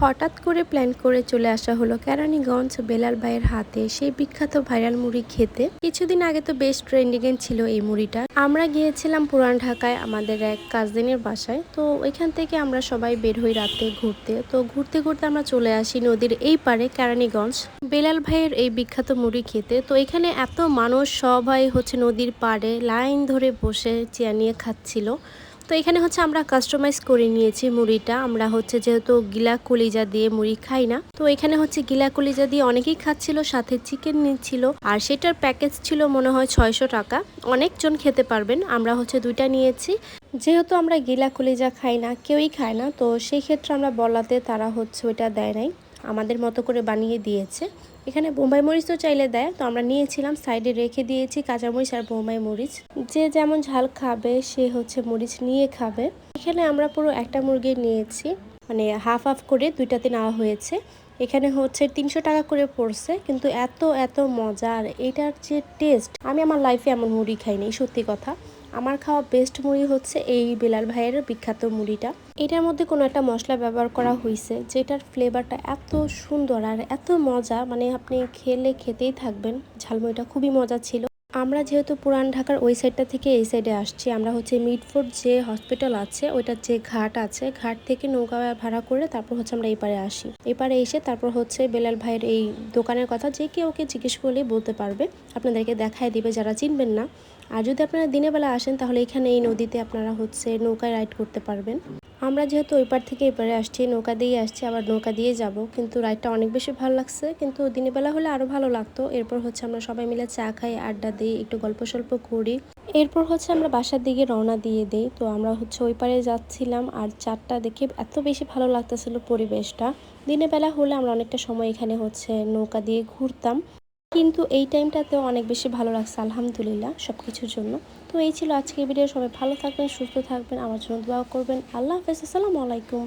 হঠাৎ করে প্ল্যান করে চলে আসা হলো কেরানীগঞ্জ বেলাল ভাইয়ের হাতে সেই বিখ্যাত ভাইরাল মুড়ি খেতে। কিছুদিন আগে তো বেশ ট্রেন্ডিং ছিল এই মুড়িটা। আমরা গিয়েছিলাম পুরান ঢাকায় আমাদের এক কাজিনের বাসায়। তো ওইখান থেকে আমরা সবাই বের হই রাতে ঘুরতে। তো ঘুরতে ঘুরতে আমরা চলে আসি নদীর এই পারে কেরানীগঞ্জ। বেলাল ভাইয়ের এই বিখ্যাত মুড়ি খেতে। তো এখানে এত মানুষ সবাই হচ্ছে নদীর পাড়ে লাইন ধরে বসে চেয়ার নিয়ে খাচ্ছিল। তো এখানে হচ্ছে আমরা কাস্টমাইজ করে নিয়েছি মুড়িটা। আমরা হচ্ছে যেহেতু গিলা কলিজা দিয়ে মুড়ি খাই না, তো এখানে হচ্ছে গিলা কলিজা দিয়ে অনেকেই খাচ্ছিল, সাথে চিকেন নিচ্ছিল। আর সেটার প্যাকেজ ছিল মনে হয় ছয়শো টাকা। অনেকজন খেতে পারবেন, আমরা হচ্ছে দুইটা নিয়েছি। যেহেতু আমরা গিলা কলিজা খাই না, কেউই খায় না, তো সেই ক্ষেত্রে আমরা বলাতে তারা হচ্ছে ওইটা দেয় নাই। আমাদের মতো করে বানিয়ে দিয়েছে। এখানে বোম্বাই মরিচ তো চাইলে দেয়, তো আমরা নিয়েছিলাম, সাইডে রেখে দিয়েছি কাঁচামরিচ আর বোম্বাই মরিচ। যে যেমন ঝাল খাবে, সে হচ্ছে মরিচ নিয়ে খাবে। এখানে আমরা পুরো একটা মুরগি নিয়েছি মানে হাফ হাফ করে দুইটাতে নেওয়া হয়েছে। এখানে হচ্ছে তিনশো টাকা করে পড়ছে, কিন্তু এত এত মজা, আর এটার যে টেস্ট, আমি আমার লাইফে এমন মুড়ি খাইনি, সত্যি কথা। আমার খাওয়া বেস্ট মুড়ি হচ্ছে এই বেলাল ভাইয়ের বিখ্যাত মুড়িটা। এটার মধ্যে কোনো একটা মশলা ব্যবহার করা হয়েছে যেটার ফ্লেভারটা এত সুন্দর আর এত মজা মানে আপনি খেলে খেতেই থাকবেন। ঝালমুড়িটা খুবই মজা ছিল। আমরা যেহেতু পুরান ঢাকার ওই সাইডটা থেকে এই সাইডে আসছি, আমরা হচ্ছে মিটফোর্ড যে হসপিটাল আছে, ওইটার যে ঘাট আছে, ঘাট থেকে নৌকা ভাড়া করে তারপর হচ্ছে আমরা এই পারে আসি। এপারে এসে তারপর হচ্ছে বেলাল ভাইয়ের এই দোকানের কথা, যে কেউ ওকে জিজ্ঞেস করলেই বলতে পারবে, আপনাদেরকে দেখায় দিবে যারা চিনবেন না। আর যদি আপনারা দিনের বেলা আসেন, তাহলে এখানে এই নদীতে আপনারা হচ্ছে নৌকায় রাইড করতে পারবেন। আমরা যেহেতু ওই পার থেকে এপারে আসছি, নৌকা দিয়ে আসছি, আবার নৌকা দিয়ে যাব। কিন্তু রাইডটা অনেক বেশি ভালো লাগছে, কিন্তু দিনের বেলা হলে আরও ভালো লাগতো। এরপর হচ্ছে আমরা সবাই মিলে চা খাই, আড্ডা দিই, একটু গল্প সল্প করি। এরপর হচ্ছে আমরা বাসার দিকে রওনা দিয়ে দিই। তো আমরা হচ্ছে ওই পারে যাচ্ছিলাম আর চারটা দেখে এত বেশি ভালো লাগতেছিল পরিবেশটা। দিনের বেলা হলে আমরা অনেকটা সময় এখানে হচ্ছে নৌকা দিয়ে ঘুরতাম। কিন্তু এই টাইমটাতেও অনেক বেশি ভালো লাগছে, আলহামদুলিল্লাহ সব কিছুর জন্য। এই ছিল আজকের ভিডিও। সবাই ভালো থাকবেন, সুস্থ থাকবেন। আমার জন্য দোয়া করবেন। আল্লাহ হাফেজ। আসসালামু আলাইকুম।